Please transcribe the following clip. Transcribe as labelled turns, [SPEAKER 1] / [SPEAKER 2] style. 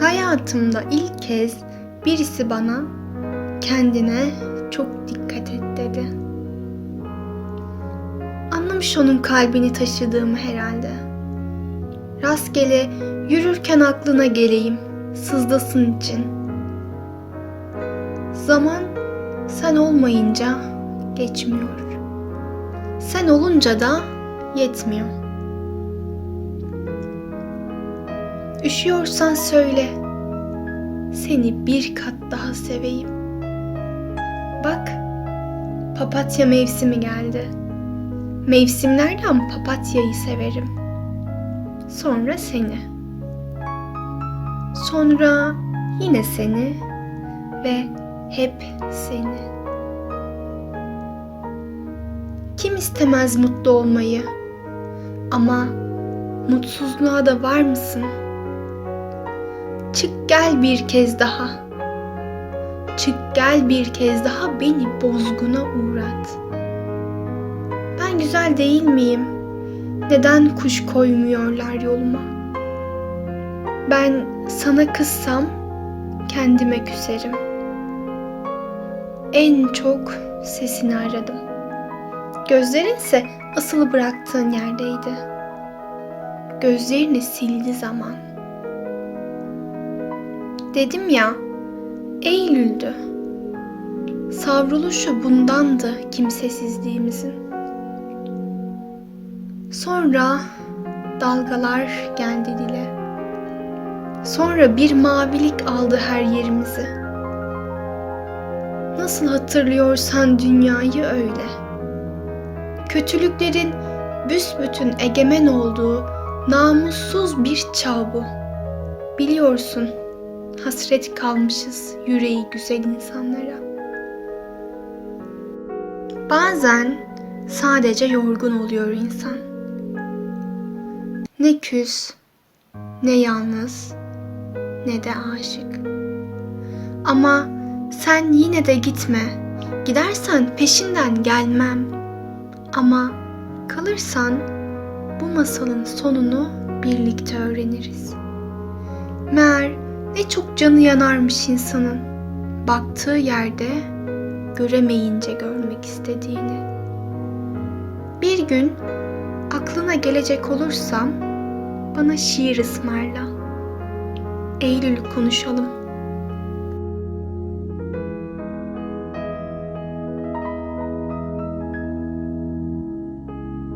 [SPEAKER 1] Hayatımda ilk kez birisi bana kendine çok dikkat et dedi. Anlamış onun kalbini taşıdığımı herhalde. Rastgele yürürken aklına geleyim, sızdasın için. Zaman sen olmayınca geçmiyor. Sen olunca da yetmiyor. Üşüyorsan söyle. Seni bir kat daha seveyim. Bak, papatya mevsimi geldi. Mevsimlerden papatyayı severim. Sonra seni. Sonra yine seni ve hep seni. Kim istemez mutlu olmayı? Ama mutsuzluğa da var mısın? Çık gel bir kez daha. Çık gel bir kez daha beni bozguna uğrat. Ben güzel değil miyim? Neden kuş koymuyorlar yoluma? Ben sana kızsam kendime küserim. En çok sesini aradım. Gözlerinse asılı bıraktığın yerdeydi. Gözlerini sildi zaman. Dedim ya, Eylül'dü. Savruluşu bundandı kimsesizliğimizin. Sonra dalgalar geldi dile. Sonra bir mavilik aldı her yerimizi. Nasıl hatırlıyorsan dünyayı öyle. Kötülüklerin büsbütün egemen olduğu namussuz bir çağ bu. Biliyorsun hasret kalmışız yüreği güzel insanlara. Bazen sadece yorgun oluyor insan. Ne küs, ne yalnız, ne de aşık. Ama sen yine de gitme. Gidersen peşinden gelmem. Ama kalırsan bu masalın sonunu birlikte öğreniriz. Meğer ne çok canı yanarmış insanın. Baktığı yerde göremeyince görmek istediğini. Bir gün aklına gelecek olursam bana şiir ısmarla. Eylül konuşalım.